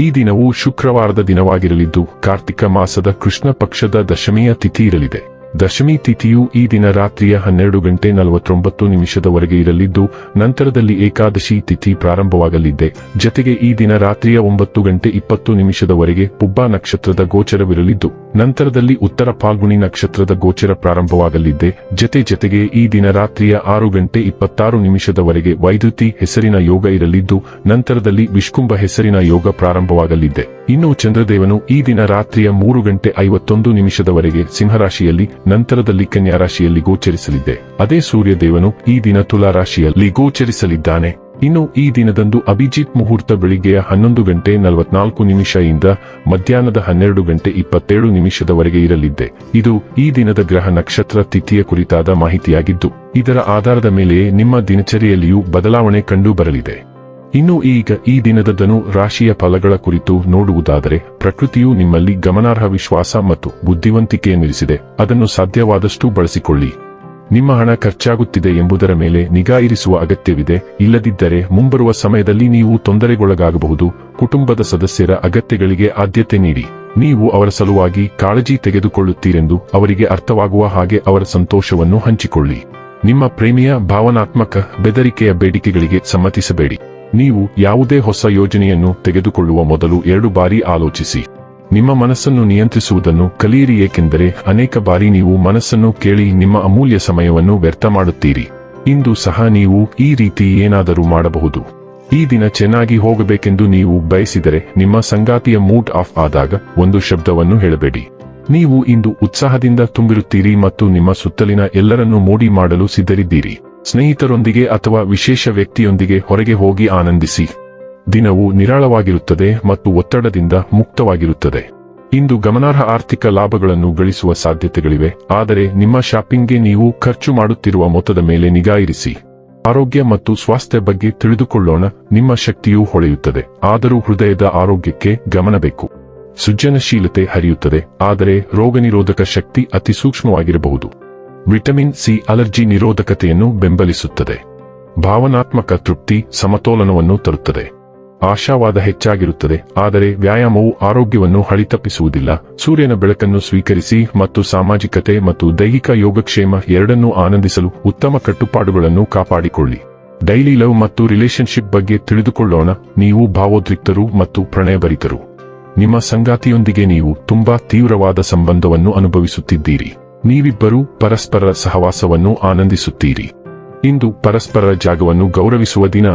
ಈ ದಿನವು ಶುಕ್ರವಾರದ ದಿನವಾಗಿರಲಿದ್ದು ಕಾರ್ತಿಕ ಮಾಸದ ಕೃಷ್ಣ ಪಕ್ಷದ ದಶಮಿಯ ತಿಥಿ ಇರಲಿದೆ. ದಶಮಿ ತಿಥಿಯು ಈ ದಿನ ರಾತ್ರಿಯ ಹನ್ನೆರಡು ಗಂಟೆ ನಲವತ್ತೊಂಬತ್ತು ನಿಮಿಷದವರೆಗೆ ಇರಲಿದ್ದು, ನಂತರದಲ್ಲಿ ಏಕಾದಶಿ ತಿಥಿ ಪ್ರಾರಂಭವಾಗಲಿದೆ. ಜತೆಗೆ ಈ ದಿನ ರಾತ್ರಿಯ ಒಂಬತ್ತು ಗಂಟೆ ಇಪ್ಪತ್ತು ನಿಮಿಷದವರೆಗೆ ಪುಬ್ಬ ನಕ್ಷತ್ರದ ಗೋಚರವಿರಲಿದ್ದು, ನಂತರದಲ್ಲಿ ಉತ್ತರ ಫಾಲ್ಗುಣಿ ನಕ್ಷತ್ರದ ಗೋಚರ ಪ್ರಾರಂಭವಾಗಲಿದೆ. ಜತೆ ಜತೆಗೆ ಈ ದಿನ ರಾತ್ರಿಯ ಆರು ಗಂಟೆ ಇಪ್ಪತ್ತಾರು ನಿಮಿಷದವರೆಗೆ ವೈದ್ಯುತಿ ಹೆಸರಿನ ಯೋಗ ಇರಲಿದ್ದು, ನಂತರದಲ್ಲಿ ವಿಷ್ಕುಂಭ ಹೆಸರಿನ ಯೋಗ ಪ್ರಾರಂಭವಾಗಲಿದೆ. ಇನ್ನು ಚಂದ್ರದೇವನು ಈ ದಿನ ರಾತ್ರಿಯ ಮೂರು ಗಂಟೆ ಐವತ್ತೊಂದು ನಿಮಿಷದವರೆಗೆ ಸಿಂಹರಾಶಿಯಲ್ಲಿ, ನಂತರದಲ್ಲಿ ಕನ್ಯಾ ರಾಶಿಯಲ್ಲಿ ಗೋಚರಿಸಲಿದೆ ಅದೇ ಸೂರ್ಯದೇವನು ಈ ದಿನ ತುಲಾ ರಾಶಿಯಲ್ಲಿ ಗೋಚರಿಸಲಿದ್ದಾನೆ. ಇನ್ನು ಈ ದಿನದಂದು ಅಭಿಜಿತ್ ಮುಹೂರ್ತ ಬೆಳಿಗ್ಗೆಯ ಹನ್ನೊಂದು ಗಂಟೆ ನಲವತ್ನಾಲ್ಕು ನಿಮಿಷದಿಂದ ಮಧ್ಯಾಹ್ನದ ಹನ್ನೆರಡು ಗಂಟೆ ಇಪ್ಪತ್ತೇಳು ನಿಮಿಷದವರೆಗೆ ಇರಲಿದ್ದೆ. ಇದು ಈ ದಿನದ ಗ್ರಹ ನಕ್ಷತ್ರ ತಿಥಿಯ ಕುರಿತಾದ ಮಾಹಿತಿಯಾಗಿದ್ದು, ಇದರ ಆಧಾರದ ಮೇಲೆಯೇ ನಿಮ್ಮ ದಿನಚರಿಯಲ್ಲಿಯೂ ಬದಲಾವಣೆ ಕಂಡು ಬರಲಿದೆ ಇನ್ನು ಈಗ ಈ ದಿನದ ಧನು ರಾಶಿಯ ಫಲಗಳ ಕುರಿತು ನೋಡುವುದಾದರೆ ಪ್ರಕೃತಿಯು ನಿಮ್ಮಲ್ಲಿ ಗಮನಾರ್ಹ ವಿಶ್ವಾಸ ಮತ್ತು ಬುದ್ಧಿವಂತಿಕೆಯನ್ನಿರಿಸಿದೆ ಅದನ್ನು ಸಾಧ್ಯವಾದಷ್ಟು ಬಳಸಿಕೊಳ್ಳಿ. ನಿಮ್ಮ ಹಣ ಖರ್ಚಾಗುತ್ತಿದೆ ಎಂಬುದರ ಮೇಲೆ ನಿಗಾ ಇರಿಸುವ ಅಗತ್ಯವಿದೆ. ಇಲ್ಲದಿದ್ದರೆ ಮುಂಬರುವ ಸಮಯದಲ್ಲಿ ನೀವು ತೊಂದರೆಗೊಳಗಾಗಬಹುದು. ಕುಟುಂಬದ ಸದಸ್ಯರ ಅಗತ್ಯಗಳಿಗೆ ಆದ್ಯತೆ ನೀಡಿ. ನೀವು ಅವರ ಸಲುವಾಗಿ ಕಾಳಜಿ ತೆಗೆದುಕೊಳ್ಳುತ್ತೀರೆಂದು ಅವರಿಗೆ ಅರ್ಥವಾಗುವ ಹಾಗೆ ಅವರ ಸಂತೋಷವನ್ನು ಹಂಚಿಕೊಳ್ಳಿ. ನಿಮ್ಮ ಪ್ರೇಮಿಯ ಭಾವನಾತ್ಮಕ ಬೆದರಿಕೆಯ ಬೇಡಿಕೆಗಳಿಗೆ ಸಮ್ಮತಿಸಬೇಡಿ. ನೀವು ಯಾವುದೇ ಹೊಸ ಯೋಜನೆಯನ್ನು ತೆಗೆದುಕೊಳ್ಳುವ ಮೊದಲು ಎರಡು ಬಾರಿ ಆಲೋಚಿಸಿ. ನಿಮ್ಮ ಮನಸ್ಸನ್ನು ನಿಯಂತ್ರಿಸುವುದನ್ನು ಕಲಿಯಿರಿ, ಏಕೆಂದರೆ ಅನೇಕ ಬಾರಿ ನೀವು ಮನಸ್ಸನ್ನು ಕೇಳಿ ನಿಮ್ಮ ಅಮೂಲ್ಯ ಸಮಯವನ್ನು ವ್ಯರ್ಥ ಮಾಡುತ್ತೀರಿ. ಇಂದು ಸಹ ನೀವು ಈ ರೀತಿ ಏನಾದರೂ ಮಾಡಬಹುದು. ಈ ದಿನ ಚೆನ್ನಾಗಿ ಹೋಗಬೇಕೆಂದು ನೀವು ಬಯಸಿದರೆ ನಿಮ್ಮ ಸಂಗಾತಿಯ ಮೂಡ್ ಆಫ್ ಆದಾಗ ಒಂದು ಶಬ್ದವನ್ನು ಹೇಳಬೇಡಿ. ನೀವು ಇಂದು ಉತ್ಸಾಹದಿಂದ ತುಂಬಿರುತ್ತೀರಿ ಮತ್ತು ನಿಮ್ಮ ಸುತ್ತಲಿನ ಎಲ್ಲರನ್ನೂ ಮೋಡಿ ಮಾಡಲು ಸಿದ್ಧರಿದ್ದೀರಿ. ಸ್ನೇಹಿತರೊಂದಿಗೆ ಅಥವಾ ವಿಶೇಷ ವ್ಯಕ್ತಿಯೊಂದಿಗೆ ಹೊರಗೆ ಹೋಗಿ ಆನಂದಿಸಿ. ದಿನವು ನಿರಾಳವಾಗಿರುತ್ತದೆ ಮತ್ತು ಒತ್ತಡದಿಂದ ಮುಕ್ತವಾಗಿರುತ್ತದೆ. ಇಂದು ಗಮನಾರ್ಹ ಆರ್ಥಿಕ ಲಾಭಗಳನ್ನು ಗಳಿಸುವ ಸಾಧ್ಯತೆಗಳಿವೆ, ಆದರೆ ನಿಮ್ಮ ಶಾಪಿಂಗ್ಗೆ ನೀವು ಖರ್ಚು ಮಾಡುತ್ತಿರುವ ಮೊತ್ತದ ಮೇಲೆ ನಿಗಾ ಇರಿಸಿ. ಆರೋಗ್ಯ ಮತ್ತು ಸ್ವಾಸ್ಥ್ಯ ಬಗ್ಗೆ ತಿಳಿದುಕೊಳ್ಳೋಣ, ನಿಮ್ಮ ಶಕ್ತಿಯೂ ಹೊಳೆಯುತ್ತದೆ, ಆದರೂ ಹೃದಯದ ಆರೋಗ್ಯಕ್ಕೆ ಗಮನ ಬೇಕು ಸೃಜನಶೀಲತೆ ಹರಿಯುತ್ತದೆ, ಆದರೆ ರೋಗನಿರೋಧಕ ಶಕ್ತಿ ಅತಿ ಸೂಕ್ಷ್ಮವಾಗಿರಬಹುದು. ವಿಟಮಿನ್ ಸಿ ಅಲರ್ಜಿ ನಿರೋಧಕತೆಯನ್ನು ಬೆಂಬಲಿಸುತ್ತದೆ. ಭಾವನಾತ್ಮಕ ತೃಪ್ತಿ ಸಮತೋಲನವನ್ನು ತರುತ್ತದೆ. ಆಶಾವಾದ ಹೆಚ್ಚಾಗಿರುತ್ತದೆ, ಆದರೆ ವ್ಯಾಯಾಮವು ಆರೋಗ್ಯವನ್ನು ಹಳಿತಪ್ಪಿಸುವುದಿಲ್ಲ. ಸೂರ್ಯನ ಬೆಳಕನ್ನು ಸ್ವೀಕರಿಸಿ ಮತ್ತು ಸಾಮಾಜಿಕತೆ ಮತ್ತು ದೈಹಿಕ ಯೋಗಕ್ಷೇಮ ಎರಡನ್ನೂ ಆನಂದಿಸಲು ಉತ್ತಮ ಕಟ್ಟುಪಾಡುಗಳನ್ನು ಕಾಪಾಡಿಕೊಳ್ಳಿ. ಡೈಲಿ ಲವ್ ಮತ್ತು ರಿಲೇಶನ್ಶಿಪ್ ಬಗ್ಗೆ ತಿಳಿದುಕೊಳ್ಳೋಣ. ನೀವು ಭಾವೋದ್ರಿಕ್ತರು ಮತ್ತು ಪ್ರಣಯಭರಿತರು. ನಿಮ್ಮ ಸಂಗಾತಿಯೊಂದಿಗೆ ನೀವು ತುಂಬಾ ತೀವ್ರವಾದ ಸಂಬಂಧವನ್ನು ಅನುಭವಿಸುತ್ತಿದ್ದೀರಿ. ನೀವಿಬ್ಬರೂ ಪರಸ್ಪರ ಸಹವಾಸವನ್ನು ಆನಂದಿಸುತ್ತೀರಿ. ಇಂದು ಪರಸ್ಪರ ಜಾಗವನ್ನು ಗೌರವಿಸುವ ದಿನ.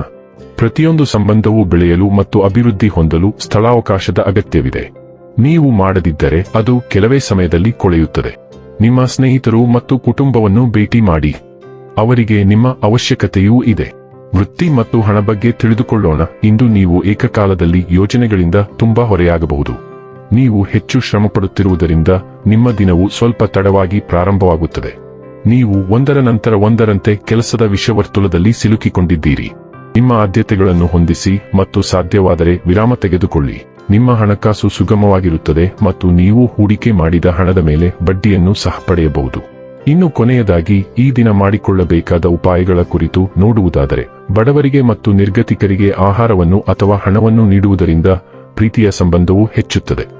ಪ್ರತಿಯೊಂದು ಸಂಬಂಧವೂ ಬೆಳೆಯಲು ಮತ್ತು ಅಭಿವೃದ್ಧಿ ಹೊಂದಲು ಸ್ಥಳಾವಕಾಶದ ಅಗತ್ಯವಿದೆ. ನೀವು ಮಾಡದಿದ್ದರೆ ಅದು ಕೆಲವೇ ಸಮಯದಲ್ಲಿ ಕೊಳೆಯುತ್ತದೆ. ನಿಮ್ಮ ಸ್ನೇಹಿತರು ಮತ್ತು ಕುಟುಂಬವನ್ನು ಭೇಟಿ ಮಾಡಿ. ಅವರಿಗೆ ನಿಮ್ಮ ಅವಶ್ಯಕತೆಯೂ ಇದೆ. ವೃತ್ತಿ ಮತ್ತು ಹಣ ಬಗ್ಗೆ ತಿಳಿದುಕೊಳ್ಳೋಣ. ಇಂದು ನೀವು ಏಕಕಾಲದಲ್ಲಿ ಯೋಜನೆಗಳಿಂದ ತುಂಬಾ ಹೊರೆಯಾಗಬಹುದು. ನೀವು ಹೆಚ್ಚು ಶ್ರಮಪಡುತ್ತಿರುವುದರಿಂದ ನಿಮ್ಮ ದಿನವು ಸ್ವಲ್ಪ ತಡವಾಗಿ ಪ್ರಾರಂಭವಾಗುತ್ತದೆ. ನೀವು ಒಂದರ ನಂತರ ಒಂದರಂತೆ ಕೆಲಸದ ವಿಷವರ್ತುಲದಲ್ಲಿ ಸಿಲುಕಿಕೊಂಡಿದ್ದೀರಿ. ನಿಮ್ಮ ಆದ್ಯತೆಗಳನ್ನು ಹೊಂದಿಸಿ ಮತ್ತು ಸಾಧ್ಯವಾದರೆ ವಿರಾಮ ತೆಗೆದುಕೊಳ್ಳಿ. ನಿಮ್ಮ ಹಣಕಾಸು ಸುಗಮವಾಗಿರುತ್ತದೆ ಮತ್ತು ನೀವು ಹೂಡಿಕೆ ಮಾಡಿದ ಹಣದ ಮೇಲೆ ಬಡ್ಡಿಯನ್ನು ಸಹ ಪಡೆಯಬಹುದು. ಇನ್ನು ಕೊನೆಯದಾಗಿ, ಈ ದಿನ ಮಾಡಿಕೊಳ್ಳಬೇಕಾದ ಉಪಾಯಗಳ ಕುರಿತು ನೋಡುವುದಾದರೆ, ಬಡವರಿಗೆ ಮತ್ತು ನಿರ್ಗತಿಕರಿಗೆ ಆಹಾರವನ್ನು ಅಥವಾ ಹಣವನ್ನು ನೀಡುವುದರಿಂದ ಪ್ರೀತಿಯ ಸಂಬಂಧವು ಹೆಚ್ಚುತ್ತದೆ.